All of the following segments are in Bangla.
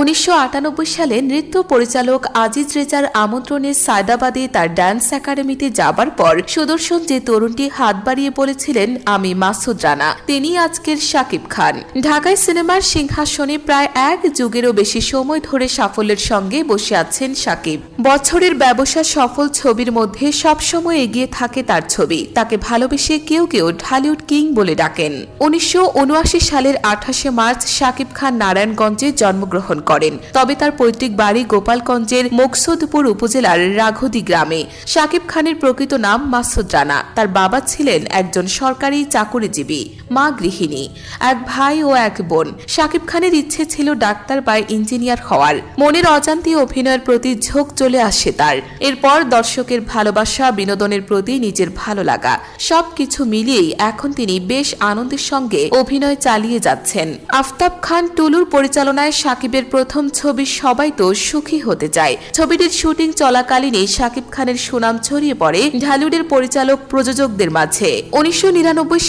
উনিশশো আটানব্বই সালে নৃত্য পরিচালক আজিজ রেজার আমন্ত্রণে সায়দাবাদে তার ড্যান্স একাডেমিতে যাবার পর সুদর্শন যে তরুণটি হাত বাড়িয়ে বলেছিলেন, আমি মাসুদ রানা। তিনি আজকের শাকিব খান। ঢাকায় সিনেমার সিংহাসনে প্রায় এক যুগেরও বেশি সময় ধরে সাফল্যের সঙ্গে বসে আছেন শাকিব। বছরের ব্যবসা সফল ছবির মধ্যে সবসময় এগিয়ে থাকে তার ছবি। তাকে ভালোবেসে কেউ কেউ ঢালিউড কিং বলে ডাকেন। উনিশশো উনআশি সালের আঠাশে মার্চ শাকিব খান নারায়ণগঞ্জে জন্মগ্রহণ করেন। তবে তার পৈতৃক বাড়ি গোপালগঞ্জের মুকসুদপুর উপজেলার রাঘদি গ্রামে। শাকিব খানের প্রকৃত নাম মাসুদ রানা। তার বাবা ছিলেন একজন সরকারি চাকুরিজীবী, মা গৃহিণী, এক ভাই ও এক বোন। শাকিব খানের ইচ্ছে ছিল ডাক্তার বা ইঞ্জিনিয়ার হওয়ার। মনের অজান্তি অভিনয়ের প্রতি ঝোঁক চলে আসে তার। এরপর দর্শকের ভালোবাসা, বিনোদনের প্রতি নিজের ভালো লাগা, সবকিছু মিলিয়েই এখন তিনি বেশ আনন্দের সঙ্গে অভিনয় চালিয়ে যাচ্ছেন। আফতাব খান টুলুর পরিচালনায় সাকিবের প্রথম ছবি সবাই তো সুখী হতে চায়। ছবিটির শুটিং চলাকালীনই শাকিব খানের সুনাম ছড়িয়ে পড়ে ঢালিউডের পরিচালক প্রযোজকদের মাঝে। উনিশশো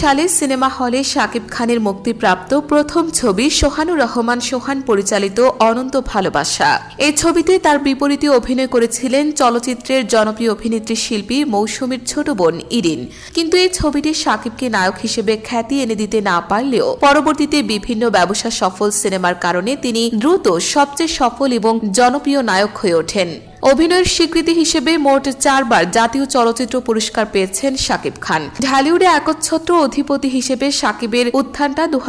সালে সিনেমা হলে শাকিব খানের মুক্তিপ্রাপ্ত প্রথম ছবি সোহানুর রহমান সোহান পরিচালিত অনন্ত ভালোবাসা। এই ছবিতে তার বিপরীতে অভিনয় করেছিলেন চলচ্চিত্রের জনপ্রিয় অভিনেত্রী শিল্পী মৌসুমীর ছোট বোন ইরিন। কিন্তু এই ছবিটি শাকিবকে নায়ক হিসেবে খ্যাতি এনে দিতে না পারলেও পরবর্তীতে বিভিন্ন ব্যবসা সফল সিনেমার কারণে তিনি দ্রুত সবচেয়ে সফল এবং জনপ্রিয় নায়ক হয়ে ওঠেন। অভিনয়ের স্বীকৃতি হিসেবে মোট চারবার জাতীয় চলচ্চিত্র পুরস্কার পেয়েছেন শাকিব খান। ঢালিউডে একচ্ছত্র অধিপতি হিসেবে শাকিবের উত্থানটা দু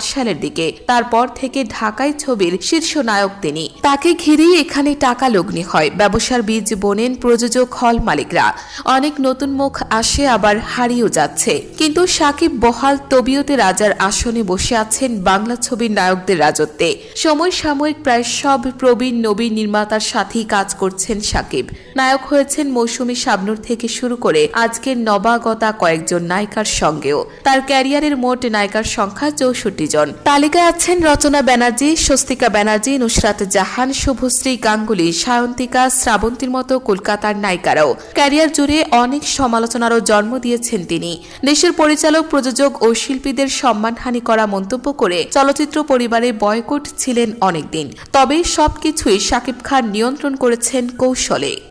সালের দিকে। তারপর থেকে ঢাকায় ছবির শীর্ষ নায়ক তিনি। তাকে ঘিরেই এখানে টাকা লগ্নি হয়। ব্যবসার বীজ বোনেন প্রযোজক হল মালিকরা। অনেক নতুন মুখ আসে, আবার হারিয়েও যাচ্ছে। কিন্তু শাকিব বহাল তবিয়তে রাজার আসনে বসে আছেন বাংলা ছবির নায়কদের রাজত্বে। সময় সাময়িক প্রায় সব প্রবীণ নবীন নির্মাতার সাথেই কাজ করছেন শাকিব নায়ক হয়েছেন মৌসুমী শাবনুর থেকে শুরু করে আজকের নবাগতা কয়েকজন নায়িকার সঙ্গেও। তার ক্যারিয়ারের মোট নায়িকার সংখ্যা চৌষট্টি জন। তালিকায় আছেন রচনা ব্যানার্জি, স্বস্তিকা ব্যানার্জি, নুসরাত জাহান, শুভশ্রী গাঙ্গুলি, সায়ন্তিকা, শ্রাবন্তীর মতো কলকাতার নায়িকারাও। ক্যারিয়ার জুড়ে অনেক সমালোচনারও জন্ম দিয়েছেন তিনি। দেশের পরিচালক, প্রযোজক ও শিল্পীদের সম্মানহানি করা মন্তব্য করে চলচ্চিত্র পরিবারে বয়কট ছিলেন অনেকদিন। তবে সবকিছুই শাকিব খান নিয়ন্ত্রণ করেছেন কৌশলে।